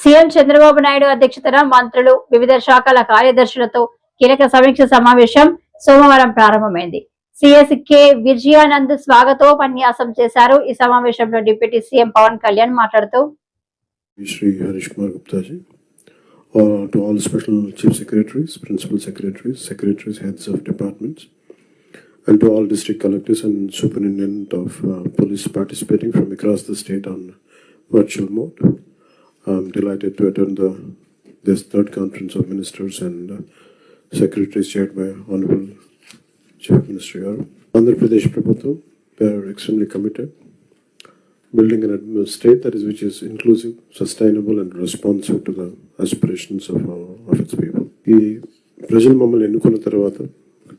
CM Chandrababu Naidu అధ్యక్షతన మంత్రులు వివిధ శాఖల కార్యదర్శులతో కీలక సమీక్ష సమావేశం సోమవారం ప్రారంభమైంది. సిఎస్ సిఎస్కే విజయానంద్ స్వాగతోపన్యాసం చేశారు. ఈ సమావేశంలో డిప్యూటీ సీఎం పవన్ కళ్యాణ్ మాట్లాడుతూ Shri Harish Kumar Guptaji special chief secretaries principal secretaries secretaries heads of departments and to all district collectors and superintendent of police participating from across the state on virtual mode I'm delighted to attend the this third conference of ministers and uh, secretaries chaired by Honorable Chief Minister Garu. Andhra Pradesh Prabhupada, we are extremely committed building an state that is which is inclusive, sustainable, and responsive to the aspirations of, uh, of its people. ఈ ప్రజలు మమ్మల్ని ఎన్నుకున్న తర్వాత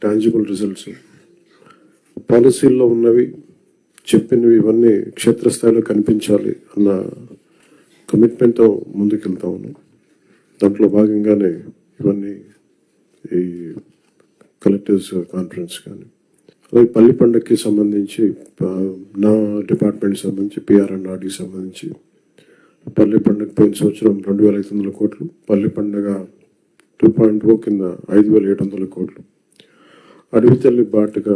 tangible results పాలసీల్లో ఉన్నవి చెప్పినవి ఇవన్నీ క్షేత్రస్థాయిలో కనిపించాలి అన్న కమిట్మెంట్తో ముందుకెళ్తా ఉన్నాం దాంట్లో భాగంగానే ఇవన్నీ ఈ కలెక్టర్స్ కాన్ఫరెన్స్ కానీ అలాగే పల్లి పండగకి సంబంధించి నా డిపార్ట్మెంట్ సంబంధించి పిఆర్ అండ్ ఆర్డీకి సంబంధించి పల్లి పండుగ పోయిన సంవత్సరం రెండు వేల ఐదు వందల కోట్లు పల్లి పండుగ టూ పాయింట్ ఓ కింద ఐదు వేల ఏడు వందల కోట్లు అడవి తల్లి బాటుగా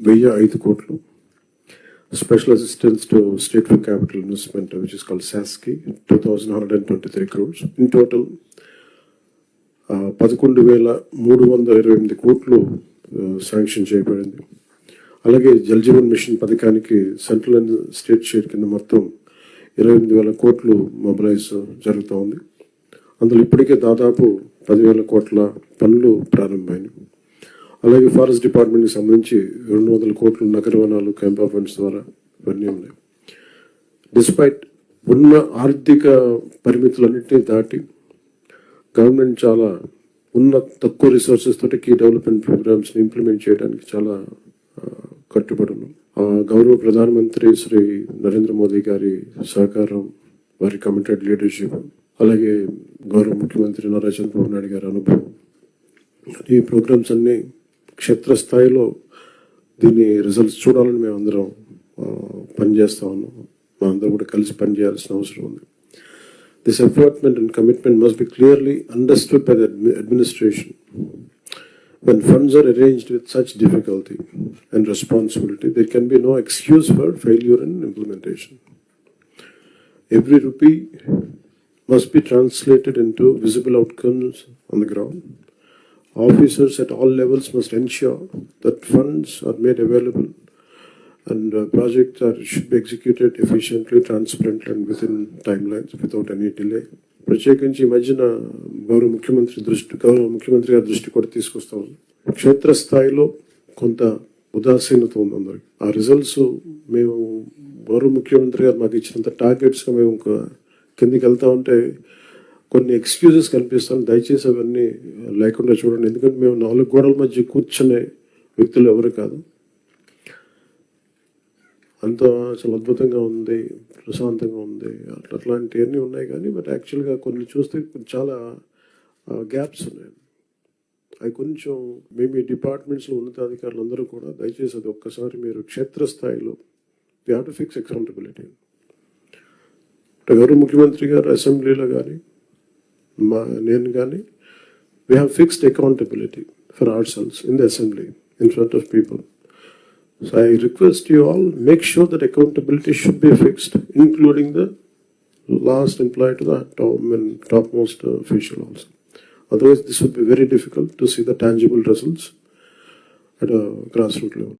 వెయ్యి ఐదు కోట్లు special assistance to state for capital investment which is called SASCI two thousand hundred and twenty three crores in total పదకొండు వేల మూడు వందల ఇరవై ఎనిమిది కోట్లు uh, శాంక్షన్ చేయబడింది. అలాగే జల్ జీవన్ మిషన్ పథకానికి సెంట్రల్ అండ్ స్టేట్ షేర్ కింద మొత్తం ఇరవై ఎనిమిది వేల కోట్లు మొబిలైజ్ జరుగుతూ ఉంది అందులో ఇప్పటికే దాదాపు పదివేల కోట్ల పనులు ప్రారంభమైనవి. అలాగే ఫారెస్ట్ డిపార్ట్మెంట్కి సంబంధించి రెండు వందల కోట్లు నగర వనాలు క్యాంపా ఫండ్స్ ద్వారా ఇవన్నీ ఉన్నాయి. డిస్పైట్ ఉన్న ఆర్థిక పరిమితులన్నింటినీ దాటి గవర్నమెంట్ చాలా ఉన్న తక్కువ రిసోర్సెస్ తోటి కీ డెవలప్మెంట్ ప్రోగ్రామ్స్ని ఇంప్లిమెంట్ చేయడానికి చాలా ఆ, కట్టుబడి ఉన్నాం గౌరవ ప్రధానమంత్రి శ్రీ నరేంద్ర మోదీ గారి సహకారం వారి కమిటెడ్ లీడర్షిప్ అలాగే గౌరవ ముఖ్యమంత్రి నారా చంద్రబాబు నాయుడు గారి అనుభవం. ఈ ప్రోగ్రామ్స్ అన్నీ క్షేత్రస్థాయిలో దీని రిజల్ట్స్ చూడాలని మేము అందరం ఆ, పనిచేస్తా ఉన్నాం మా అందరం కూడా కలిసి పనిచేయాల్సిన అవసరం ఉంది This appointment and commitment must be clearly understood by the admi- administration. When funds are arranged with such difficulty and responsibility, there can be no excuse for failure in implementation. Every rupee must be translated into visible outcomes on the ground. Officers at all levels must ensure that funds are made available and uh, projects are should be executed efficiently, transparently, and within timelines without any delay. ప్రత్యేకించి ఈ మధ్యన గౌరవ ముఖ్యమంత్రి దృష్టి గౌరవ ముఖ్యమంత్రి గారి దృష్టి కూడా తీసుకొస్తా ఉంది క్షేత్రస్థాయిలో కొంత ఉదాసీనత ఉంది అందరికి ఆ రిజల్ట్స్ మేము గౌరవ ముఖ్యమంత్రి గారు మాకు ఇచ్చినంత టార్గెట్స్గా మేము కిందికి వెళ్తా ఉంటే కొన్ని ఎక్స్క్యూజెస్ కనిపిస్తాను దయచేసి అవన్నీ లేకుండా చూడండి. ఎందుకంటే మేము నాలుగు గోడల మధ్య కూర్చునే వ్యక్తులు ఎవరు కాదు. అంత చాలా అద్భుతంగా ఉంది ప్రశాంతంగా ఉంది. అట్లా అట్లాంటివన్నీ ఉన్నాయి కానీ బట్ యాక్చువల్గా కొన్ని చూస్తే చాలా గ్యాప్స్ ఉన్నాయి. అవి కొంచెం మేము ఈ డిపార్ట్మెంట్స్లో ఉన్నతాధికారులు అందరూ కూడా దయచేసి అది ఒక్కసారి మీరు క్షేత్రస్థాయిలో we have to fix accountability గౌరవ ముఖ్యమంత్రి గారు అసెంబ్లీలో కానీ నేను కానీ we have fixed accountability for ourselves in the assembly in front of people So I request you all, make sure that accountability should be fixed, including the last employee to the top and topmost uh, official also. Otherwise, this would be very difficult to see the tangible results at a grassroots level.